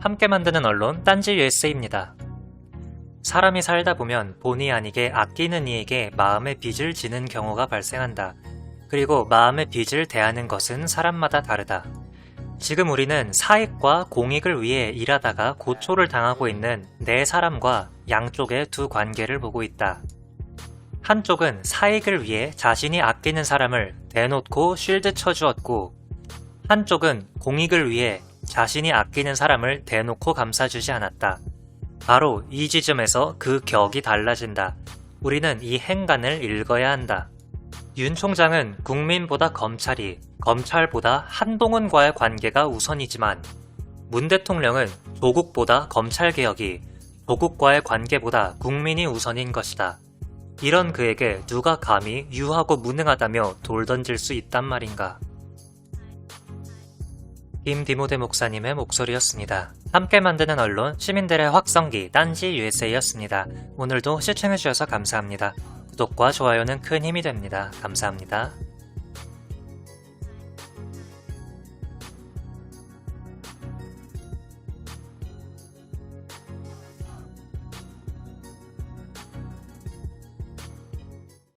함께 만드는 언론 딴지 USA입니다. 사람이 살다 보면 본의 아니게 아끼는 이에게 마음의 빚을 지는 경우가 발생한다. 그리고 마음의 빚을 대하는 것은 사람마다 다르다. 지금 우리는 사익과 공익을 위해 일하다가 고초를 당하고 있는 네 사람과 양쪽의 두 관계를 보고 있다. 한쪽은 사익을 위해 자신이 아끼는 사람을 대놓고 쉴드 쳐주었고, 한쪽은 공익을 위해 자신이 아끼는 사람을 대놓고 감싸주지 않았다. 바로 이 지점에서 그 격이 달라진다. 우리는 이 행간을 읽어야 한다. 윤 총장은 국민보다 검찰이, 검찰보다 한동훈과의 관계가 우선이지만 문 대통령은 조국보다 검찰개혁이, 조국과의 관계보다 국민이 우선인 것이다. 이런 그에게 누가 감히 유하고 무능하다며 돌 던질 수 있단 말인가. 김디모데 목사님의 목소리였습니다. 함께 만드는 언론 시민들의 확성기 딴지 USA였습니다. 오늘도 시청해주셔서 감사합니다. 구독과 좋아요는 큰 힘이 됩니다. 감사합니다.